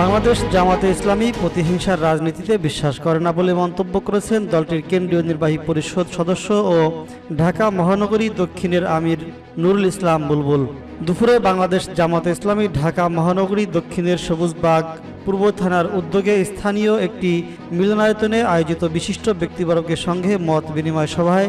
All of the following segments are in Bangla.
বাংলাদেশ জামাতে ইসলামী প্রতিহিংসার রাজনীতিতে বিশ্বাস করে না বলে মন্তব্য করেছেন দলটির কেন্দ্রীয় নির্বাহী পরিষদ সদস্য ও ঢাকা মহানগরী দক্ষিণের আমির নুরুল ইসলাম বুলবুল। দুপুরে বাংলাদেশ জামাতে ইসলামী ঢাকা মহানগরী দক্ষিণের সবুজবাগ পূর্ব থানার উদ্যোগে স্থানীয় একটি মিলনায়তনে আয়োজিত বিশিষ্ট ব্যক্তিবর্গের সঙ্গে মত বিনিময় সভায়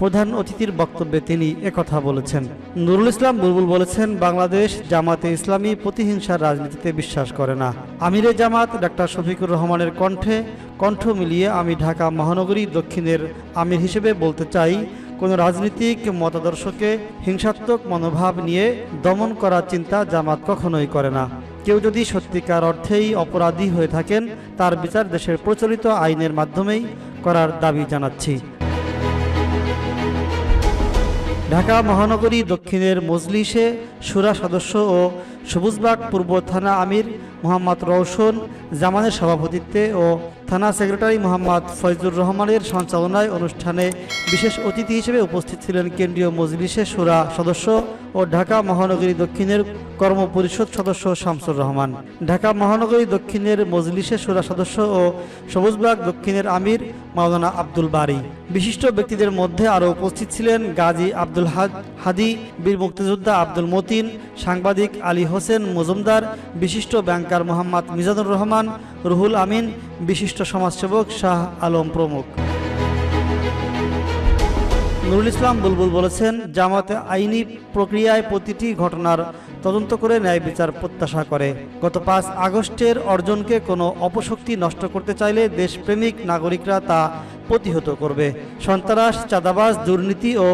প্রধান অতিথির বক্তব্যে তিনি একথা বলেছেন। নুরুল ইসলাম বুলবুল বলেছেন, বাংলাদেশ জামাতে ইসলামী প্রতিহিংসার রাজনীতিতে বিশ্বাস করে না। আমিরে জামাত ডাক্তার শফিকুর রহমানের কণ্ঠে কণ্ঠ মিলিয়ে আমি ঢাকা মহানগরী দক্ষিণের আমির হিসেবে বলতে চাই, কোনো রাজনৈতিক মতাদর্শকে হিংসাত্মক মনোভাব নিয়ে দমন করার চিন্তা জামাত কখনোই করে না। কেউ যদি সত্যিকার অর্থেই অপরাধী হয়ে থাকেন, তার বিচার দেশের প্রচলিত আইনের মাধ্যমেই করার দাবি জানাচ্ছি। ঢাকা মহানগরী দক্ষিণের মজলিসে সুরা সদস্য ও সবুজবাগ পূর্ব থানা আমির মোহাম্মদ রৌশন জামানের সভাপতিত্বে ও থানা সেক্রেটারি মোহাম্মদ ফয়জুর রহমানের সঞ্চালনায় অনুষ্ঠানে বিশেষ অতিথি হিসেবে উপস্থিত ছিলেন কেন্দ্রীয় মজলিসে সুরা সদস্য ও ঢাকা মহানগরী দক্ষিণের কর্ম পরিষদ সদস্য শামসুর রহমান। ঢাকা মহানগরী দক্ষিণের মজলিসে সুরা সদস্য ও সবুজবাগ দক্ষিণের আমির মাওলানা আব্দুল বারি। বিশিষ্ট ব্যক্তিদের মধ্যে আরও উপস্থিত ছিলেন গাজী আব্দুল হাদি, বীর মুক্তিযোদ্ধা আব্দুল মতিন, সাংবাদিক আলী হোসেন মজুমদার, বিশিষ্ট ব্যাংকার মোহাম্মদ মিজানুর রহমান, রুহুল আমিন, বিশিষ্ট সমাজসেবক শাহ আলম প্রমুখ। নুরুল ইসলাম বুলবুল বলেছেন, জামাতে আইনি প্রক্রিয়ায় প্রতিটি ঘটনার তদন্ত করে ন্যায় বিচার প্রত্যাশা করে। গত পাঁচ আগস্টের অর্জনকে কোনো অপশক্তি নষ্ট করতে চাইলে দেশপ্রেমিক নাগরিকরা তা প্রতিহত করবে। সন্ত্রাস, চাঁদাবাজ, দুর্নীতি ও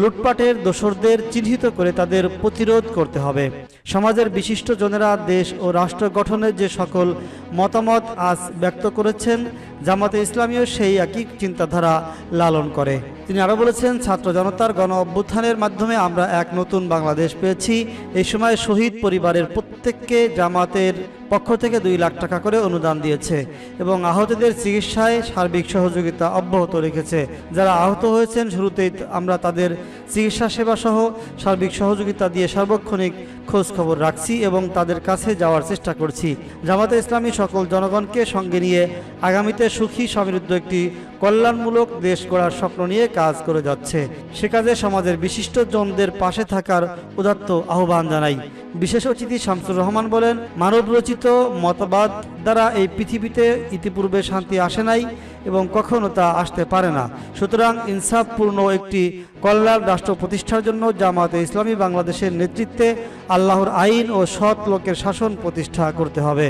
লুটপাটের দোসরদের চিহ্নিত করে তাদের প্রতিরোধ করতে হবে। সমাজের বিশিষ্ট জনেরা দেশ ও রাষ্ট্র গঠনের যে সকল মতামত আজ ব্যক্ত করেছেন, জামাতে ইসলামীও সেই একই চিন্তাধারা লালন করে। তিনি আরও বলেছেন, ছাত্র জনতার গণ অভ্যুত্থানের মাধ্যমে আমরা এক নতুন বাংলাদেশ পেয়েছি। এই সময় শহীদ পরিবারের প্রত্যেককে জামাতের পক্ষ থেকে দুই লাখ টাকা করে অনুদান দিয়েছে এবং আহতদের চিকিৎসায় সার্বিক সহযোগিতা অব্যাহত রেখেছে। যারা আহত হয়েছেন, শুরুতেই আমরা তাদের চিকিৎসা সেবা সহ সার্বিক সহযোগিতা দিয়ে সার্বক্ষণিক খোঁজ খবর রাখছি এবং তাদের কাছে যাওয়ার চেষ্টা করছি। জামাতে ইসলামী সকল জনগণকে সঙ্গে নিয়ে আগামীতে সুখী সমৃদ্ধ একটি কল্যাণমূলক দেশ গড়ার স্বপ্ন নিয়ে কাজ করে যাচ্ছে। সে কাজে সমাজের বিশিষ্ট জনদের পাশে থাকার উদাত্ত আহ্বান জানাই। বিশেষ অতিথি শামসুর রহমান বলেন মানব রচিত মতবাদ দ্বারা এই পৃথিবীতে ইতিপূর্বে শান্তি আসে নাই এবং কখনো তা আসতে পারে না। সুতরাং ইনসাফপূর্ণ একটি কল্যাণ রাষ্ট্র প্রতিষ্ঠার জন্য জামাতে ইসলামী বাংলাদেশের নেতৃত্বে আল্লাহর আইন ও সৎ লোকের শাসন প্রতিষ্ঠা করতে হবে।